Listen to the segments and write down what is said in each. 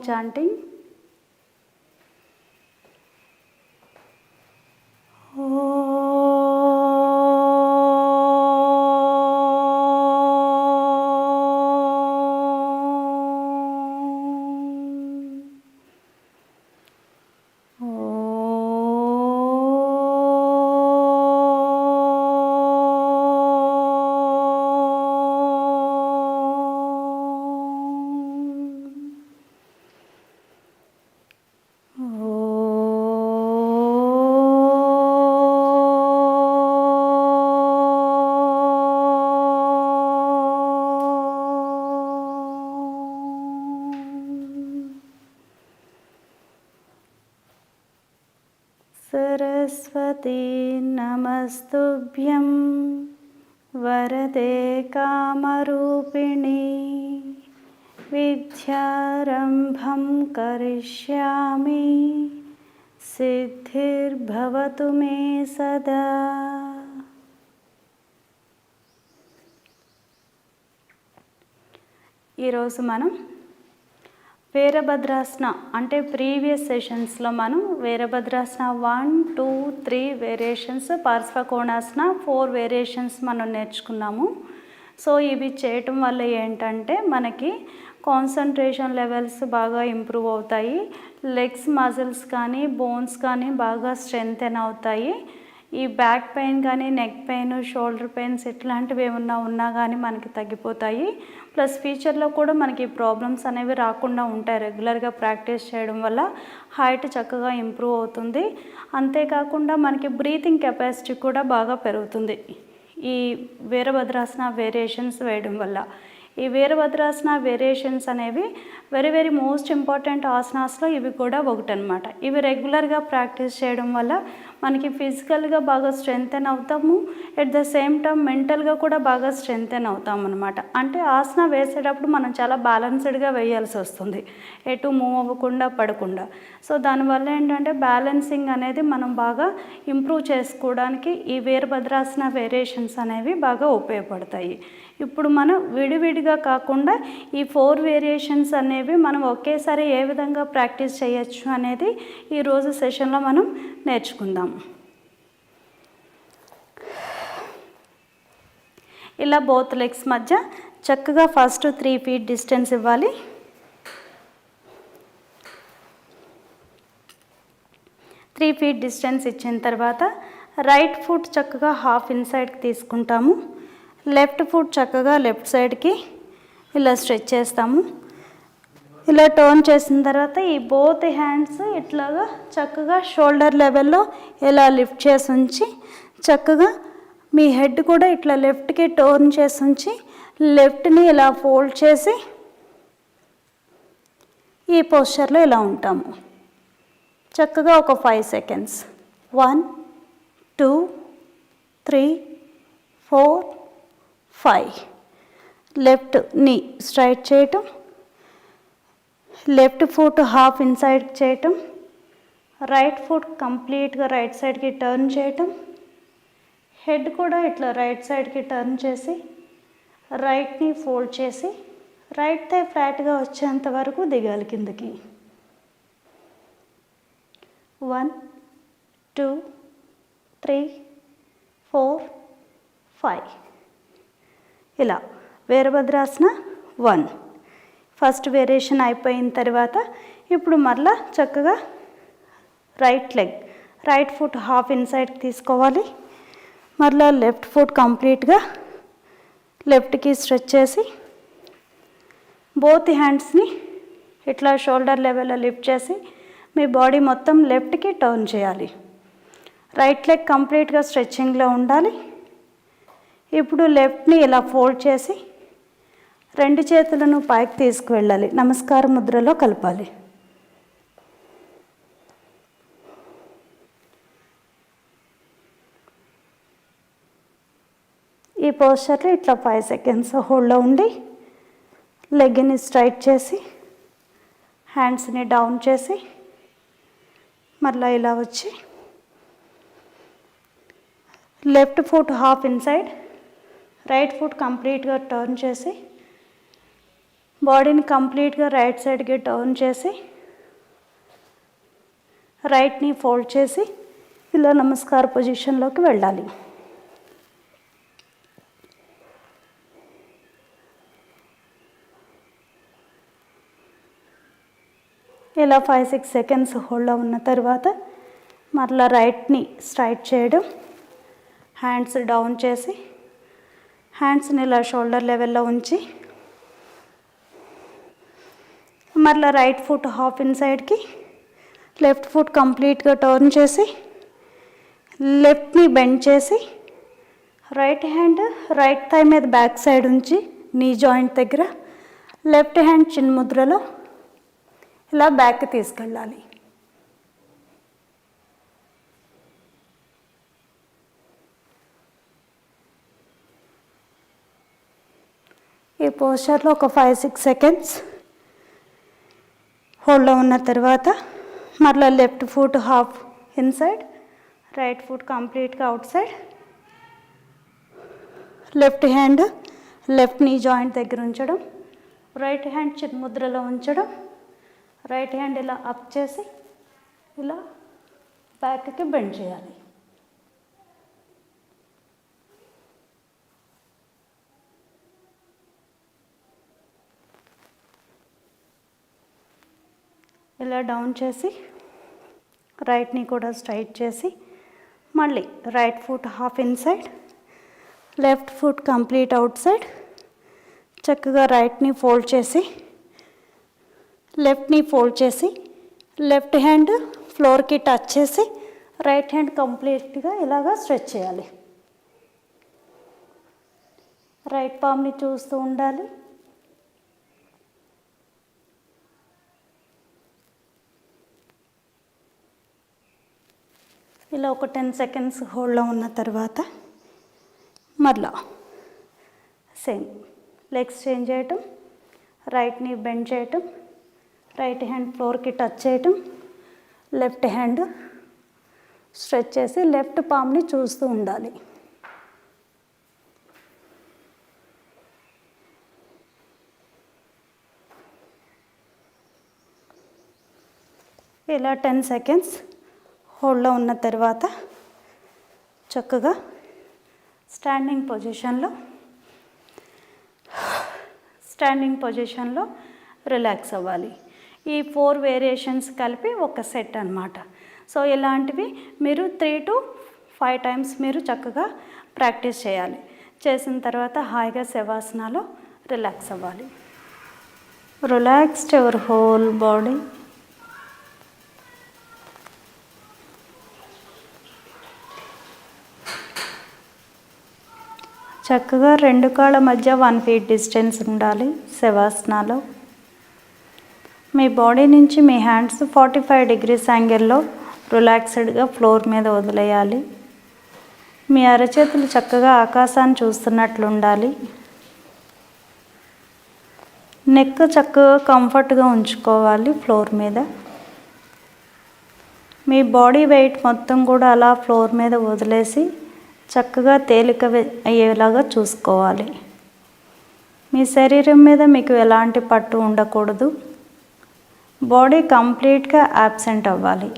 chanting. Saraswati नमस्तुभ्यं वरदे कामरूपिणी विद्यारम्भं करिष्यामि सिद्धिर्भवतु मे सदा ఈరోజు మనం వీరభద్రాసన అంటే ప్రీవియస్ సెషన్స్లో మనం Virabhadrasana one two three variations Parsvakonasana four variations మనం నేర్చుకున్నాము. సో ఇవి చేయటం వల్ల ఏంటంటే మనకి కాన్సన్ట్రేషన్ లెవెల్స్ బాగా ఇంప్రూవ్ అవుతాయి. లెగ్స్ మజిల్స్ కానీ బోన్స్ కానీ బాగా స్ట్రెంగ్తెన్ అవుతాయి. ఈ బ్యాక్ పెయిన్ కానీ నెక్ పెయిన్ షోల్డర్ పెయిన్స్ ఇట్లాంటివి ఏమన్నా ఉన్నా కానీ మనకి తగ్గిపోతాయి. ప్లస్ ఫ్యూచర్లో కూడా మనకి ప్రాబ్లమ్స్ అనేవి రాకుండా ఉంటాయి. రెగ్యులర్గా ప్రాక్టీస్ చేయడం వల్ల హైట్ చక్కగా ఇంప్రూవ్ అవుతుంది. అంతేకాకుండా మనకి బ్రీతింగ్ కెపాసిటీ కూడా బాగా పెరుగుతుంది. ఈ వీరభద్రాసన వేరియేషన్స్ వేయడం వల్ల. ఈ వీరభద్రాసన వేరియేషన్స్ అనేవి వెరీ వెరీ మోస్ట్ ఇంపార్టెంట్ ఆసనాస్లో ఇవి కూడా ఒకటనమాట ఇవి రెగ్యులర్గా ప్రాక్టీస్ చేయడం వల్ల మనకి ఫిజికల్గా బాగా స్ట్రెంగ్తెన్ అవుతాము. ఎట్ ద సేమ్ టైం మెంటల్గా కూడా బాగా స్ట్రెంగ్తెన్ అవుతాం అనమాట అంటే ఆసన వేసేటప్పుడు మనం చాలా బ్యాలెన్స్డ్గా వేయాల్సి వస్తుంది. ఎటు మూవ్ అవ్వకుండా పడకుండా. సో దానివల్ల ఏంటంటే బ్యాలెన్సింగ్ అనేది మనం బాగా ఇంప్రూవ్ చేసుకోవడానికి ఈ వీరభద్రాసన వేరియేషన్స్ అనేవి బాగా ఉపయోగపడతాయి. ఇప్పుడు మనం విడివిడిగా కాకుండా ఈ ఫోర్ వేరియేషన్స్ అనేవి మనం ఒకేసారి ఏ విధంగా ప్రాక్టీస్ చేయొచ్చు అనేది ఈరోజు సెషన్లో మనం నేర్చుకుందాం. ఇలా బోత్ లెగ్స్ మధ్య చక్కగా ఫస్ట్ త్రీ ఫీట్ డిస్టెన్స్ ఇవ్వాలి. త్రీ ఫీట్ డిస్టెన్స్ ఇచ్చిన తర్వాత రైట్ ఫుట్ చక్కగా హాఫ్ ఇన్సైడ్కి తీసుకుంటాము. లెఫ్ట్ ఫుట్ చక్కగా లెఫ్ట్ సైడ్కి ఇలా స్ట్రెచ్ చేస్తాము. ఇలా టర్న్ చేసిన తర్వాత ఈ బోత్ హ్యాండ్స్ ఇట్లాగా చక్కగా షోల్డర్ లెవెల్లో ఇలా లిఫ్ట్ చేసి ఉంచి చక్కగా మీ హెడ్ కూడా ఇట్లా లెఫ్ట్కి టర్న్ చేసి ఉంచి లెఫ్ట్ని ఇలా ఫోల్డ్ చేసి ఈ పోస్చర్లో ఇలా ఉంటాము. చక్కగా ఒక five seconds. One two three four five. Left knee straight చేయటం. లెఫ్ట్ ఫుట్ హాఫ్ ఇన్సైడ్ చేయటం. రైట్ ఫుట్ కంప్లీట్గా రైట్ సైడ్కి టర్న్ చేయటం. హెడ్ కూడా ఇట్లా రైట్ సైడ్కి టర్న్ చేసి రైట్ని ఫోల్డ్ చేసి రైట్ థై ఫ్లాట్గా వచ్చేంత వరకు దిగాలి కిందకి. One two three four five. ఇలా. వీరభద్రాసన వన్. ఫస్ట్ వేరియేషన్ అయిపోయిన తర్వాత ఇప్పుడు మరలా చక్కగా right leg right foot half ఇన్సైడ్కి తీసుకోవాలి. మరలా లెఫ్ట్ ఫుట్ కంప్లీట్గా లెఫ్ట్కి స్ట్రెచ్ చేసి బోత్ హ్యాండ్స్ని ఇట్లా షోల్డర్ లెవెల్లో లిఫ్ట్ చేసి మీ బాడీ మొత్తం లెఫ్ట్కి టర్న్ చేయాలి. రైట్ లెగ్ కంప్లీట్గా స్ట్రెచ్చింగ్లో ఉండాలి. ఇప్పుడు లెఫ్ట్ని ఇలా ఫోల్డ్ చేసి రెండు చేతులను పైకి తీసుకువెళ్ళాలి. నమస్కార ముద్రలో కలపాలి. ఈ పోస్చర్లో ఇట్లా ఫైవ్ సెకండ్స్ హోల్డ్లో ఉండి లెగ్ని స్ట్రైట్ చేసి హ్యాండ్స్ని డౌన్ చేసి మళ్ళీ ఇలా వచ్చి left foot half inside right foot కంప్లీట్గా టర్న్ చేసి బాడీని కంప్లీట్గా రైట్ సైడ్కి టర్న్ చేసి రైట్ని ఫోల్డ్ చేసి ఇలా నమస్కార పొజిషన్లోకి వెళ్ళాలి. ఇలా ఫైవ్ సిక్స్ సెకండ్స్ హోల్డ్లో ఉన్న తర్వాత మరలా రైట్ని స్ట్రైట్ చేయడం హ్యాండ్స్ డౌన్ చేసి హ్యాండ్స్ని ఇలా షోల్డర్ లెవెల్లో ఉంచి మరలా రైట్ ఫుట్ హాఫ్ ఇన్ సైడ్కి లెఫ్ట్ ఫుట్ కంప్లీట్గా టర్న్ చేసి లెఫ్ట్ని బెండ్ చేసి రైట్ హ్యాండ్ రైట్ థై మీద బ్యాక్ సైడ్ ఉంచి నీ జాయింట్ దగ్గర లెఫ్ట్ హ్యాండ్ చిన్ముద్రలో ఇలా బ్యాక్ తీసుకెళ్ళాలి. ఈ పోస్చర్లో ఒక ఫైవ్ సిక్స్ సెకండ్స్ హోల్డ్లో ఉన్న తర్వాత మరలా left foot half inside right foot కంప్లీట్గా outside left hand left knee joint దగ్గర ఉంచడం. రైట్ హ్యాండ్ చిన్ముద్రలో ఉంచడం. రైట్ హ్యాండ్ ఇలా అప్ చేసి ఇలా బ్యాక్కి బెండ్ చేయాలి. ఇలా డౌన్ చేసి రైట్ని కూడా స్ట్రైట్ చేసి మళ్ళీ right foot half inside left foot complete outside చక్కగా రైట్ని ఫోల్డ్ చేసి లెఫ్ట్ని ఫోల్డ్ చేసి లెఫ్ట్ హ్యాండ్ ఫ్లోర్కి టచ్ చేసి రైట్ హ్యాండ్ కంప్లీట్గా ఇలాగా స్ట్రెచ్ చేయాలి. రైట్ పామ్ని చూస్తూ ఉండాలి. ఇలా ఒక టెన్ సెకండ్స్ హోల్డ్లో ఉన్న తర్వాత మరలా సేమ్ లెగ్స్ చేంజ్ చేయటం రైట్ని బెండ్ చేయటం రైట్ హ్యాండ్ ఫ్లోర్కి టచ్ చేయటం లెఫ్ట్ హ్యాండ్ స్ట్రెచ్ చేసి లెఫ్ట్ పామ్ని చూస్తూ ఉండాలి. ఇలా టెన్ సెకండ్స్ హోల్డ్లో ఉన్న తర్వాత చక్కగా స్టాండింగ్ పొజిషన్లో స్టాండింగ్ పొజిషన్లో రిలాక్స్ అవ్వాలి. ఈ ఫోర్ వేరియేషన్స్ కలిపి ఒక సెట్ అన్నమాట. సో ఇలాంటివి మీరు త్రీ టు ఫైవ్ టైమ్స్ మీరు చక్కగా ప్రాక్టీస్ చేయాలి. చేసిన తర్వాత హాయిగా శవాసనాలో రిలాక్స్ అవ్వాలి. Relaxed your whole body. చక్కగా రెండు కాళ్ళ మధ్య వన్ ఫీట్ డిస్టెన్స్ ఉండాలి శవాసనాలో. మీ బాడీ నుంచి మీ హ్యాండ్స్ ఫార్టీ ఫైవ్ డిగ్రీస్ యాంగిల్లో రిలాక్స్డ్గా ఫ్లోర్ మీద వదిలేయాలి. మీ అరచేతులు చక్కగా ఆకాశాన్ని చూస్తున్నట్లు ఉండాలి. నెక్ చక్కగా కంఫర్ట్గా ఉంచుకోవాలి ఫ్లోర్ మీద. మీ బాడీ వెయిట్ మొత్తం కూడా అలా ఫ్లోర్ మీద వదిలేసి చక్కగా తేలిక అయ్యేలాగా చూసుకోవాలి. మీ శరీరం మీద మీకు ఎలాంటి పట్టు ఉండకూడదు. బాడీ కంప్లీట్గా యాబ్సెంట్ అవ్వాలి.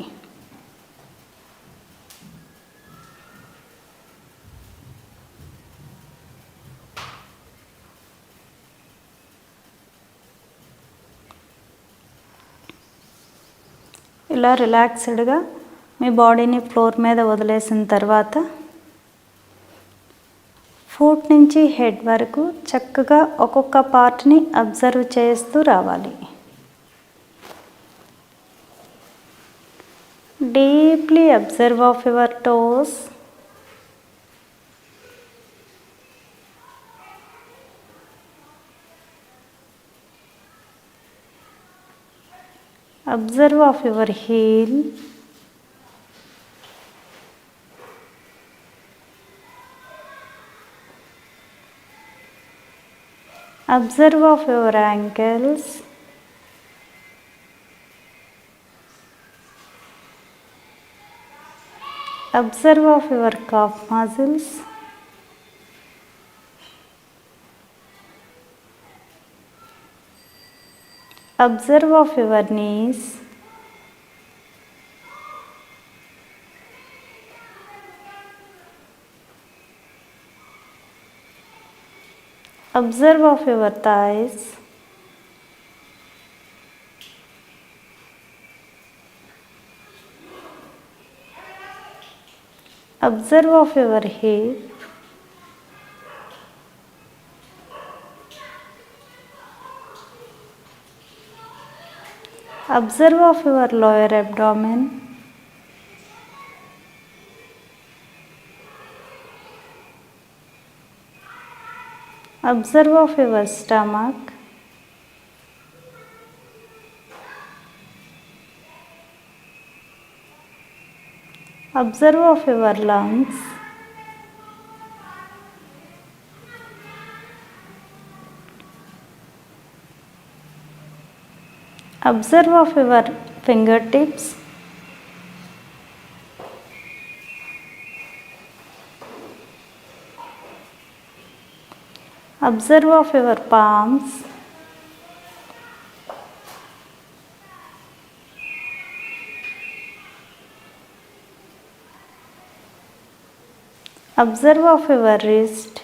ఇలా రిలాక్స్డ్గా మీ బాడీని ఫ్లోర్ మీద వదిలేసిన తర్వాత నుంచి హెడ్ వరకు చక్కగా ఒక్కొక్క పార్ట్ని అబ్జర్వ్ చేస్తూ రావాలి. Deeply observe of your toes. Observe of your heel. Observe of your ankles. Observe of your calf muscles. Observe of your knees. Observe of your thighs. Observe of your hip. Observe of your lower abdomen. Observe of your stomach. Observe of your lungs. Observe of your fingertips. Observe of your palms. Observe of your wrist.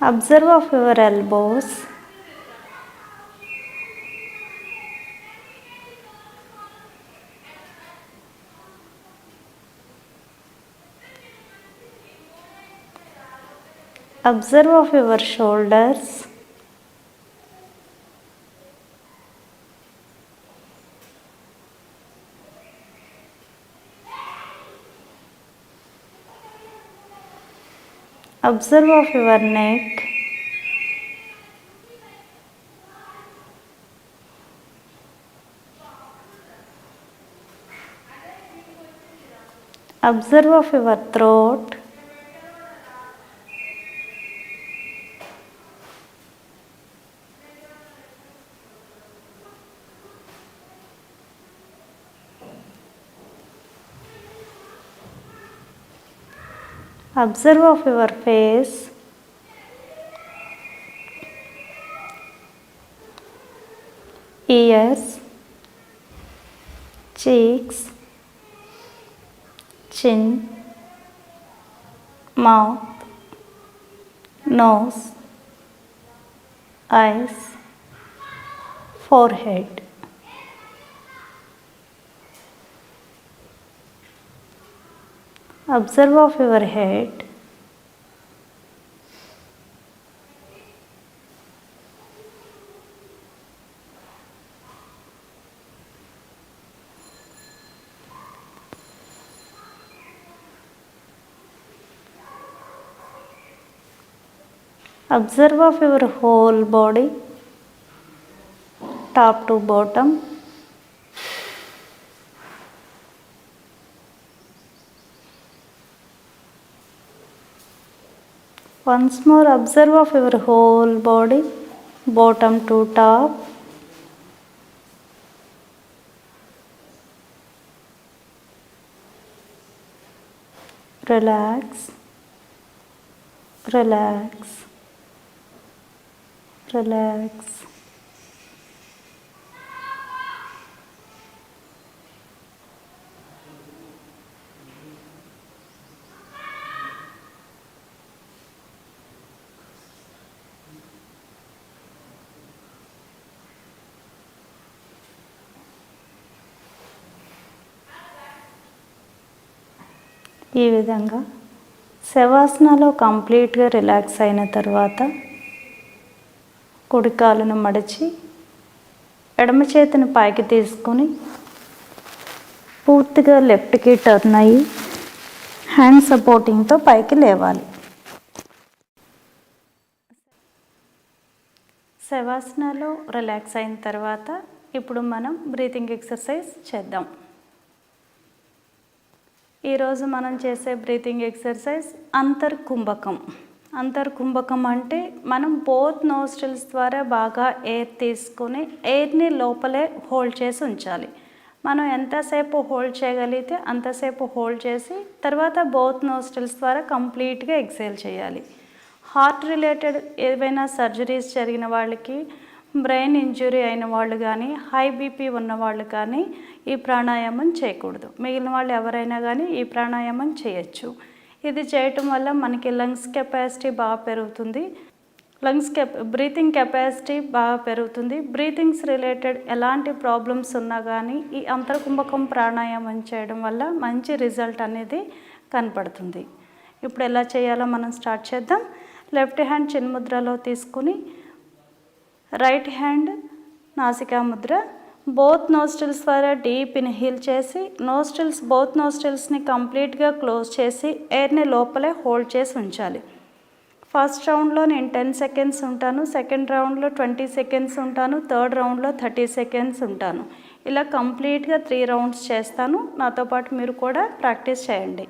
Observe of your elbows. Observe of your shoulders. Observe of your neck. Observe of your throat. Observe of your face. Ears, cheeks, chin, mouth, nose, eyes, forehead. Observe of your head. Observe of your whole body, top to bottom. Once more, observe of your whole body, bottom to top. Relax, relax, relax. ఈ విధంగా శవాసనలో కంప్లీట్గా relax అయిన తర్వాత కుడికాలను మడిచి ఎడమ చేతిని పైకి తీసుకొని పూర్తిగా లెఫ్ట్కి టర్న్ అయ్యి హ్యాండ్ సపోర్టింగ్తో పైకి లేవాలి. శవాసనలో రిలాక్స్ అయిన తర్వాత ఇప్పుడు మనం బ్రీతింగ్ ఎక్సర్సైజ్ చేద్దాం. ఈరోజు మనం చేసే బ్రీతింగ్ ఎక్సర్సైజ్ అంతర్కుంభకం. అంతర్కుంభకం అంటే మనం బోత్ నోస్ట్రిల్స్ ద్వారా బాగా ఎయిర్ తీసుకొని ఎయిర్ని లోపలే హోల్డ్ చేసి ఉంచాలి. మనం ఎంతసేపు హోల్డ్ చేయగలిగితే అంతసేపు హోల్డ్ చేసి తర్వాత బోత్ నోస్ట్రిల్స్ ద్వారా కంప్లీట్గా ఎక్సేల్ చేయాలి. హార్ట్ రిలేటెడ్ ఏవైనా సర్జరీస్ జరిగిన వాళ్ళకి బ్రెయిన్ ఇంజురీ అయిన వాళ్ళు కానీ హై బీపీ ఉన్న వాళ్ళు కానీ ఈ ప్రాణాయామం చేయకూడదు. మిగిలిన వాళ్ళు ఎవరైనా కానీ ఈ ప్రాణాయామం చేయొచ్చు. ఇది చేయటం వల్ల మనకి లంగ్స్ కెపాసిటీ బాగా పెరుగుతుంది. లంగ్స్ కెప్ బ్రీతింగ్ కెపాసిటీ బాగా పెరుగుతుంది. బ్రీతింగ్స్ రిలేటెడ్ ఎలాంటి ప్రాబ్లమ్స్ ఉన్నా కానీ ఈ అంతర్కుంభకం ప్రాణాయామం చేయడం వల్ల మంచి రిజల్ట్ అనేది కనపడుతుంది. ఇప్పుడు ఎలా చేయాలో మనం స్టార్ట్ చేద్దాం. లెఫ్ట్ హ్యాండ్ చిన్ముద్రలో తీసుకుని రైట్ హ్యాండ్ నాసికా ముద్ర. బోత్ నోస్టిల్స్ ద్వారా డీప్ ఇన్హీల్ చేసి నోస్టిల్స్ బోత్ నోస్టిల్స్ని కంప్లీట్గా క్లోజ్ చేసి ఎయిర్ని లోపలే హోల్డ్ చేసి ఉంచాలి. ఫస్ట్ రౌండ్లో నేను టెన్ సెకండ్స్ ఉంటాను సెకండ్ రౌండ్లో ట్వంటీ సెకండ్స్ ఉంటాను థర్డ్ రౌండ్లో థర్టీ సెకండ్స్ ఉంటాను. ఇలా కంప్లీట్గా త్రీ రౌండ్స్ చేస్తాను. నాతో పాటు మీరు కూడా ప్రాక్టీస్ చేయండి.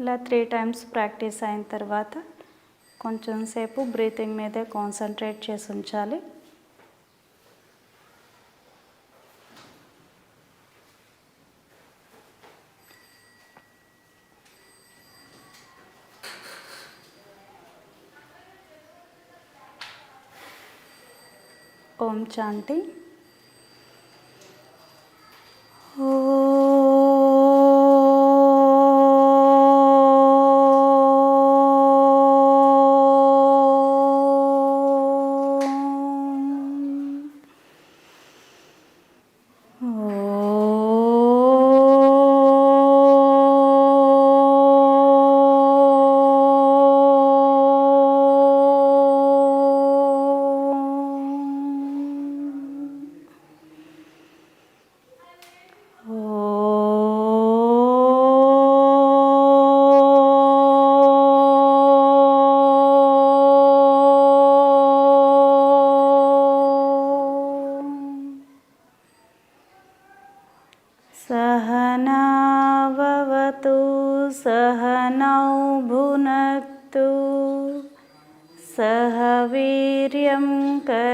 ఇలా త్రీ టైమ్స్ ప్రాక్టీస్ అయిన తర్వాత కొంచెం సేపు బ్రీతింగ్ మీదే కాన్సన్ట్రేట్ చేసి ఉంచాలి. ఓం శాంతి.